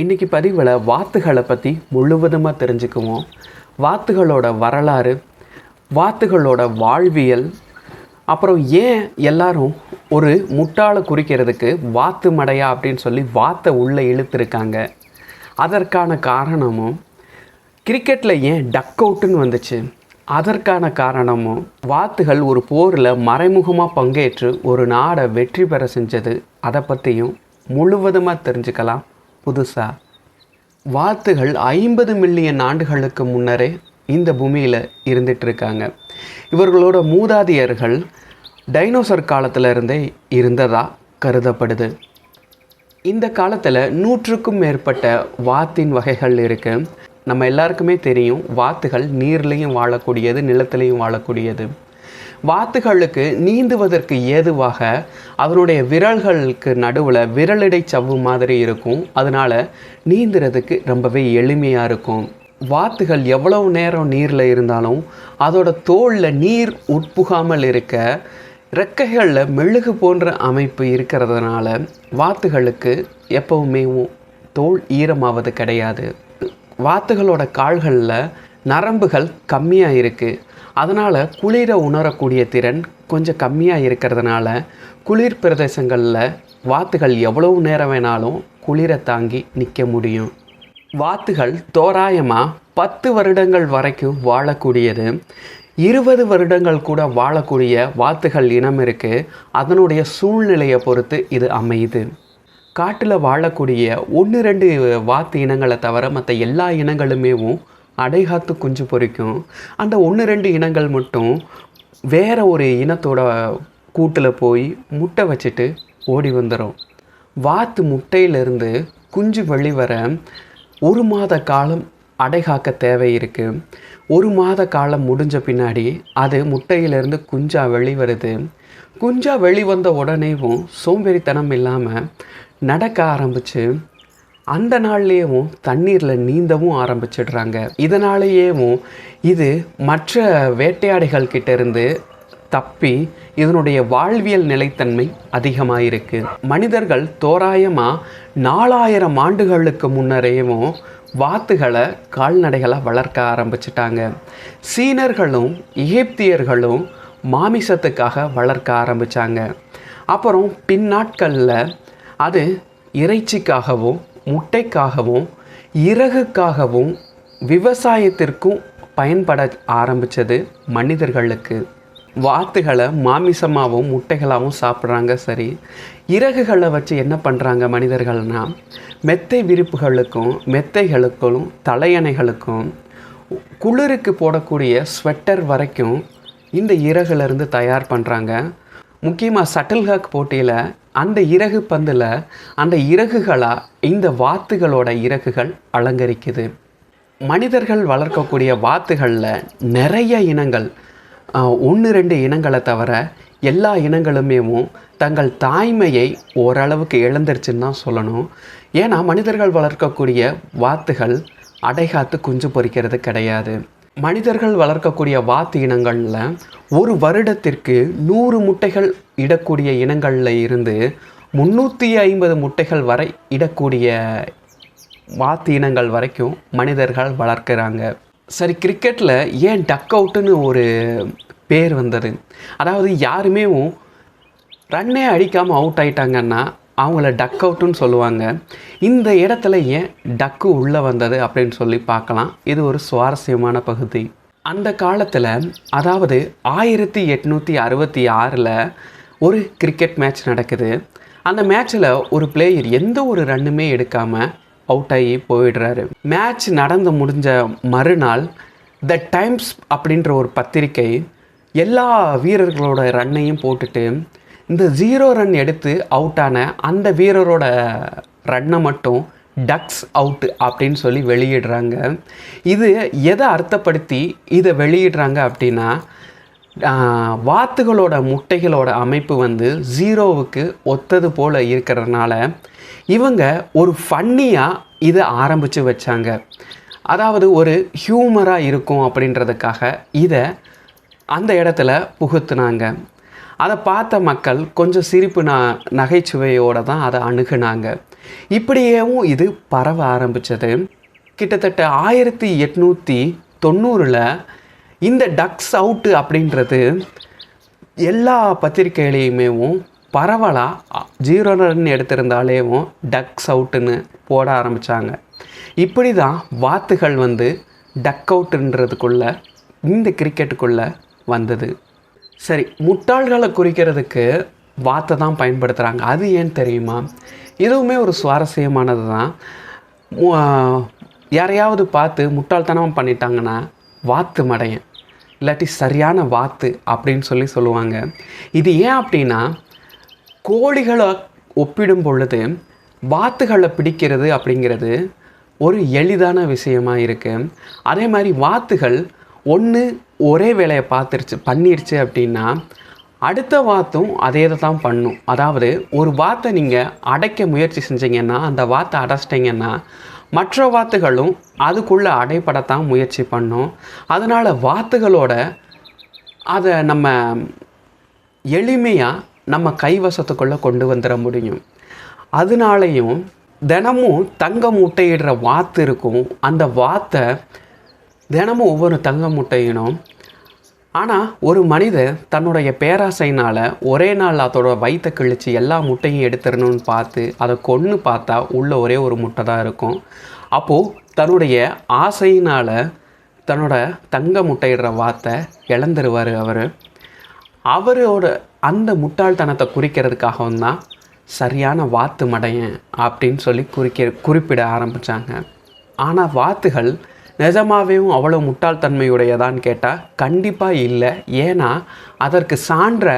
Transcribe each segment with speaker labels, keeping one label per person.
Speaker 1: இன்றைக்கி பதிவில் வாத்துகளை பற்றி முழுவதுமாக தெரிஞ்சுக்குவோம். வாத்துகளோட வரலாறு வாத்துகளோட வாழ்வியல் அப்புறம் ஏன் எல்லாரும் ஒரு முட்டாளை குறிக்கிறதுக்கு வாத்து மடையா அப்படின்னு சொல்லி வாத்தை உள்ளே இழுத்துருக்காங்க. அதற்கான காரணமும் கிரிக்கெட்டில் ஏன் டக் அவுட்டுன்னு வந்துச்சு? அதற்கான காரணமும் வாத்துகள் ஒரு போரில் மறைமுகமாக பங்கேற்று ஒரு நாடை வெற்றி பெற செஞ்சது. அதை பற்றியும் முழுவதுமாக தெரிஞ்சுக்கலாம். புதுசாக வாத்துகள் ஐம்பது மில்லியன் ஆண்டுகளுக்கு முன்னரே இந்த பூமியில் இருந்துட்டு இருக்காங்க இவர்களோட மூதாதையர்கள் டைனோசர் காலத்தில் இருந்தே இருந்ததாக கருதப்படுது. இந்த காலத்தில் நூற்றுக்கும் மேற்பட்ட வாத்தின் வகைகள் இருக்குது நம்ம எல்லாருக்குமே தெரியும் வாத்துகள் நீர்லேயும் வாழக்கூடியது நிலத்துலேயும் வாழக்கூடியது. வாத்துகளுக்கு நீந்துவதற்கு ஏதுவாக அதனுடைய விரல்களுக்கு நடுவில் விரலிடை சவ்வு மாதிரி இருக்கும். அதனால் நீந்துறதுக்கு ரொம்பவே எளிமையாக இருக்கும். வாத்துகள் எவ்வளவு நேரம் நீரில் இருந்தாலும் அதோட தோலில் நீர் உட்புகாமல் இருக்க ரெக்கைகளில் மெழுகு போன்ற அமைப்பு இருக்கிறதுனால வாத்துகளுக்கு எப்பவுமே தோல் ஈரமாவது கிடையாது. வாத்துகளோட கால்களில் நரம்புகள் கம்மியாக இருக்குது அதனால் குளிரை உணரக்கூடிய திறன் கொஞ்சம் கம்மியாக இருக்கிறதுனால குளிர் பிரதேசங்களில் வாத்துகள் எவ்வளவு நேரம் வேணாலும் குளிரை தாங்கி நிற்க முடியும். வாத்துகள் தோராயமாக பத்து வருடங்கள் வரைக்கும் வாழக்கூடியது. இருபது வருடங்கள் கூட வாழக்கூடிய வாத்துகள் இனம் இருக்குது அதனுடைய சூழ்நிலையை பொறுத்து இது அமையுது. காட்டில் வாழக்கூடிய ஒன்று ரெண்டு வாத்து இனங்களை தவிர மற்ற எல்லா இனங்களுமேவும் அடைகாத்து குஞ்சு பொறிக்கும். அந்த ஒன்று ரெண்டு இனங்கள் மட்டும் வேறு ஒரு இனத்தோட கூட்டில் போய் முட்டை வச்சுட்டு ஓடி வந்துடும் வாத்து முட்டையிலிருந்து குஞ்சு வெளிவர ஒரு மாத காலம் அடைகாக்க தேவை இருக்குது ஒரு மாத காலம் முடிஞ்ச பின்னாடி அது முட்டையிலிருந்து குஞ்சா வெளிவருது குஞ்சா வெளிவந்த உடனேவும் சோம்பேறித்தனம் இல்லாமல் நடக்க ஆரம்பித்து அந்த நாள்லேயும் தண்ணீரில் நீந்தவும் ஆரம்பிச்சிடுறாங்க. இதனாலேயேவும் இது மற்ற வேட்டையாடைகள் கிட்டேருந்து தப்பி இதனுடைய வாழ்வியல் நிலைத்தன்மை அதிகமாக இருக்குது மனிதர்கள் தோராயமாக நாலாயிரம் ஆண்டுகளுக்கு முன்னரேவும் வாத்துகளை கால்நடைகளை வளர்க்க ஆரம்பிச்சிட்டாங்க. சீனர்களும் எகிப்தியர்களும் மாமிசத்துக்காக வளர்க்க ஆரம்பித்தாங்க அப்புறம் பின்னாட்களில் அது இறைச்சிக்காகவும் முட்டைக்காகவும் இறகுக்காகவும் விவசாயத்திற்கும் பயன்பட ஆரம்பித்தது மனிதர்களுக்கு. வாத்துகளை மாமிசமாகவும் முட்டைகளாகவும் சாப்பிட்றாங்க சரி. இறகுகளை வச்சு என்ன பண்ணுறாங்க மனிதர்கள்னா மெத்தை விரிப்புகளுக்கும் மெத்தைகளுக்கும் தலையணைகளுக்கும் குளிருக்கு போடக்கூடிய ஸ்வெட்டர் வரைக்கும் இந்த இறகுலேருந்து தயார் பண்ணுறாங்க முக்கியமாக சட்டில்ஹாக் போட்டியில் அந்த இறகு பந்தில் அந்த இறகுகளாக இந்த வாத்துகளோட இறகுகள் அலங்கரிக்குது. மனிதர்கள் வளர்க்கக்கூடிய வாத்துகளில் நிறைய இனங்கள் ஒன்று ரெண்டு இனங்களை தவிர எல்லா இனங்களுமேவும் தங்கள் தாய்மையை ஓரளவுக்கு இழந்துருச்சுன்னு தான் சொல்லணும். ஏன்னா மனிதர்கள் வளர்க்கக்கூடிய வாத்துகள் அடைகாத்து குஞ்சு பொரிக்கிறது கிடையாது. மனிதர்கள் வளர்க்கக்கூடிய வாத்து இனங்களில் ஒரு வருடத்திற்கு நூறு முட்டைகள் இடக்கூடிய இனங்களில் இருந்து முந்நூற்றி ஐம்பது முட்டைகள் வரை இடக்கூடிய வாத்து இனங்கள் வரைக்கும் மனிதர்கள் வளர்க்குறாங்க. சரி கிரிக்கெட்டில் ஏன் டக் அவுட்டுன்னு ஒரு பேர் வந்தது? அதாவது யாருமே ரன்னே அடிக்காமல் அவுட் ஆயிட்டாங்கன்னா அவங்கள டக் அவுட்டுன்னு சொல்லுவாங்க. இந்த இடத்துல ஏன் டக்கு உள்ளே வந்தது அப்படின்னு சொல்லி பார்க்கலாம். இது ஒரு சுவாரஸ்யமான பகுதி. அந்த காலத்தில் அதாவது ஆயிரத்தி எட்நூற்றி அறுபத்தி ஆறில் ஒரு கிரிக்கெட் மேட்ச் நடக்குது. அந்த மேட்ச்சில் ஒரு பிளேயர் எந்த ஒரு ரன்னுமே எடுக்காமல் அவுட் ஆகி போயிடுறாரு. மேட்ச் நடந்து முடிஞ்ச மறுநாள் த டைம்ஸ் அப்படின்ற ஒரு பத்திரிக்கை எல்லா வீரர்களோட ரன்னையும் போட்டுட்டு இந்த ஜீரோ ரன் எடுத்து அவுட் ஆன அந்த வீரரோட ரன்னை மட்டும் டக்ஸ் அவுட் அப்படின்னு சொல்லி வெளியிடுறாங்க. இது எதை அர்த்தப்படுத்தி இதை வெளியிடுறாங்க அப்படின்னா வாத்துகளோட முட்டைகளோட அமைப்பு வந்து ஜீரோவுக்கு ஒத்தது போல் இருக்கிறதுனால இவங்க ஒரு ஃபன்னியாக இதை ஆரம்பித்து வச்சாங்க. அதாவது ஒரு ஹியூமராக இருக்கும் அப்படின்றதுக்காக இதை அந்த இடத்துல புகுத்துனாங்க. அதை பார்த்த மக்கள் கொஞ்சம் சிரிப்பு ந நகைச்சுவையோடு தான் அதை அணுகுனாங்க. இப்படியேவும் இது பரவ ஆரம்பித்தது கிட்டத்தட்ட ஆயிரத்தி எட்நூற்றி தொண்ணூறில் இந்த டக்ஸ் அவுட்டு அப்படின்றது எல்லா பத்திரிகையிலையுமேவும் பரவலாக ஜீரோ ரன் எடுத்திருந்தாலேவும் டக்ஸ் அவுட்டுன்னு போட ஆரம்பித்தாங்க இப்படி தான் வாத்துகள் வந்து டக் அவுட்டுன்றதுக்குள்ளே இந்த கிரிக்கெட்டுக்குள்ளே வந்தது. சரி முட்டாள்களை குறிக்கிறதுக்கு வாத்தை தான் பயன்படுத்துகிறாங்க அது ஏன் தெரியுமா? இதுவுமே ஒரு சுவாரஸ்யமானது தான். யாரையாவது பார்த்து முட்டாள்தனம் பண்ணிட்டாங்கன்னா வாத்து மடையன். இல்லாட்டி சரியான வாத்து அப்படின்னு சொல்லி சொல்லுவாங்க. இது ஏன் அப்படின்னா கோழிகளை ஒப்பிடும் பொழுது வாத்துகளை பிடிக்கிறது அப்படிங்கிறது ஒரு எளிதான விஷயமா இருக்குது அதே மாதிரி வாத்துகள் ஒன்று ஒரே வேலையை பார்த்துருச்சு பண்ணிருச்சு அப்படின்னா அடுத்த வாத்தும் அதே தான் பண்ணும். அதாவது ஒரு வாத்தை நீங்கள் அடைக்க முயற்சி செஞ்சீங்கன்னா அந்த வாத்தை அடைச்சிட்டிங்கன்னா மற்ற வாத்துகளும் அதுக்குள்ளே அடைப்படத்தான் முயற்சி பண்ணும். அதனால் வாத்துகளோட அதை நம்ம எளிமையாக நம்ம கைவசத்துக்குள்ளே கொண்டு வந்துட முடியும். அதனாலையும் தினமும் தங்க முட்டையிடுற வாத்து இருக்கும். அந்த வாத்தை தினமும் ஒவ்வொரு தங்க முட்டையினும். ஆனால் ஒரு மனிதன் தன்னுடைய பேராசைனால் ஒரே நாள் அதோட வயிற்றை கிழிச்சு எல்லா முட்டையும் எடுத்துடணும்னு பார்த்து அதை கொன்று பார்த்தா உள்ள ஒரே ஒரு முட்டை தான் இருக்கும். அப்போது தன்னுடைய ஆசையினால் தன்னோட தங்க முட்டையிடுற வாத்தை இழந்துருவார் அவர். அவரோட அந்த முட்டாள்தனத்தை குறிக்கிறதுக்காகவும் தான் சரியான வாத்து மடையன் அப்படின்னு சொல்லி குறிக்க குறிப்பிட ஆரம்பித்தாங்க ஆனால் வாத்துகள் நிஜமாவேவும் அவ்வளோ முட்டாள்தன்மையுடையதான்னு கேட்டால் கண்டிப்பாக இல்லை. ஏன்னா அதற்கு சான்ற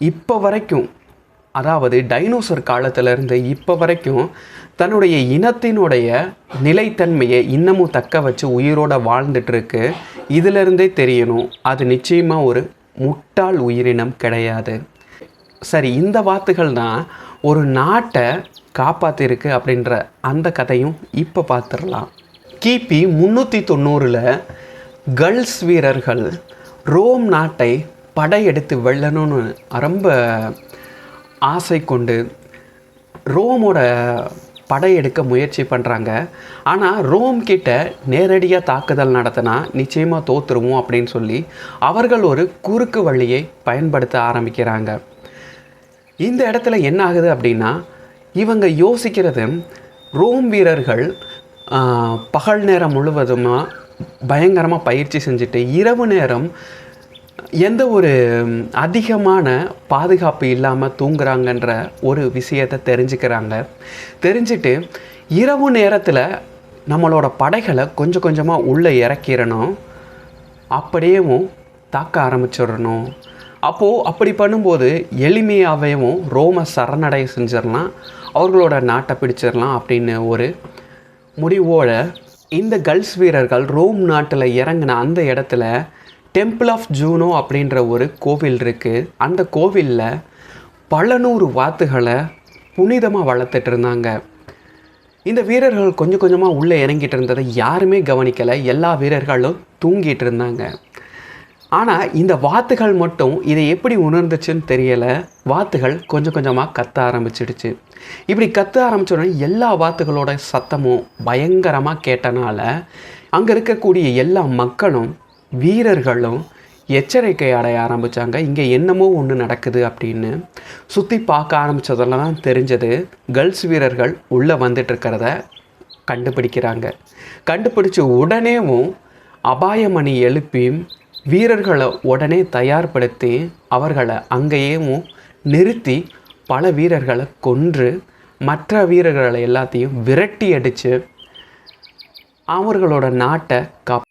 Speaker 1: இப்போ வரைக்கும் அதாவது டைனோசர் காலத்திலேருந்து இப்போ வரைக்கும் தன்னுடைய இனத்தினுடைய நிலைத்தன்மையை இன்னமும் தக்க வச்சு உயிரோட வாழ்ந்துட்டுருக்கு. இதிலிருந்தே தெரியணும் அது நிச்சயமாக ஒரு முட்டாள் உயிரினம் கிடையாது. சரி இந்த வாத்துகள் தான் ஒரு நாட்டை காப்பாற்றிருக்கு அப்படின்ற அந்த கதையும் இப்போ பார்த்துடலாம் கிபி முந்நூற்றி தொண்ணூறில் கல்ஸ் வீரர்கள் ரோம் நாட்டை படையெடுத்து வெல்லணும்னு ரொம்ப ஆசை கொண்டு ரோமோட படையெடுக்க முயற்சி பண்ணுறாங்க ஆனால் ரோம் கிட்ட நேரடியாக தாக்குதல் நடத்தினா நிச்சயமாக தோத்துருவோம் அப்படின்னு சொல்லி அவர்கள் ஒரு குறுக்கு வழியை பயன்படுத்த ஆரம்பிக்கிறாங்க. இந்த இடத்துல என்ன ஆகுது அப்படின்னா இவங்க யோசிக்கிறது ரோம் வீரர்கள் பகல் நேரம் முழுவதுமாக பயங்கரமாக பயிற்சி செஞ்சுட்டு இரவு நேரம் எந்த ஒரு அதிகமான பாதுகாப்பு இல்லாமல் தூங்குறாங்கன்ற ஒரு விஷயத்தை தெரிஞ்சுக்கிறாங்க. தெரிஞ்சுட்டு இரவு நேரத்தில் நம்மளோட படைகளை கொஞ்சம் கொஞ்சமாக உள்ளே இறக்கிடணும். அப்படியேவும் தாக்க ஆரம்பிச்சிடணும். அப்போது அப்படி பண்ணும்போது எளிமையாகவும் ரோம சரணடை செஞ்சிடலாம். அவர்களோட நாட்டை பிடிச்சிடலாம் அப்படின்னு ஒரு முடிவோட இந்த கல்ஸ் வீரர்கள் ரோம் நாட்டில் இறங்கின அந்த இடத்துல டெம்பிள் ஆஃப் ஜூனோ அப்படின்ற ஒரு கோவில் இருக்குது அந்த கோவிலில் பல நூறு வாத்துகளை புனிதமாக வளர்த்துட்டு இருந்தாங்க. இந்த வீரர்கள் கொஞ்சம் கொஞ்சமாக உள்ளே இறங்கிட்டு இருந்ததை யாருமே கவனிக்கலை. எல்லா வீரர்களும் தூங்கிட்டு இருந்தாங்க. ஆனால் இந்த வாத்துகள் மட்டும் இதை எப்படி உணர்ந்துச்சுன்னு தெரியலை. வாத்துகள் கொஞ்சம் கொஞ்சமாக கத்த ஆரம்பிச்சிடுச்சு. இப்படி கத்த ஆரம்பிச்ச உடனே எல்லா வாத்துகளோட சத்தமும் பயங்கரமாக கேட்டனால அங்கே இருக்கக்கூடிய எல்லா மக்களும் வீரர்களும் எச்சரிக்கை அடைய ஆரம்பித்தாங்க இங்கே என்னமோ ஒன்று நடக்குது அப்படின்னு. சுற்றி பார்க்க ஆரம்பித்ததெல்லாம் தான் தெரிஞ்சது. கேர்ள்ஸ் வீரர்கள் உள்ளே வந்துட்டுருக்கிறத கண்டுபிடிக்கிறாங்க. கண்டுபிடிச்ச உடனேவும் அபாயமணி எழுப்பி வீரர்களை உடனே தயார்படுத்தி அவர்களை அங்கேயும் நிறுத்தி பல வீரர்களை கொன்று மற்ற வீரர்களை எல்லாத்தையும் விரட்டி அடித்து அவர்களோட நாட்டை காப்பா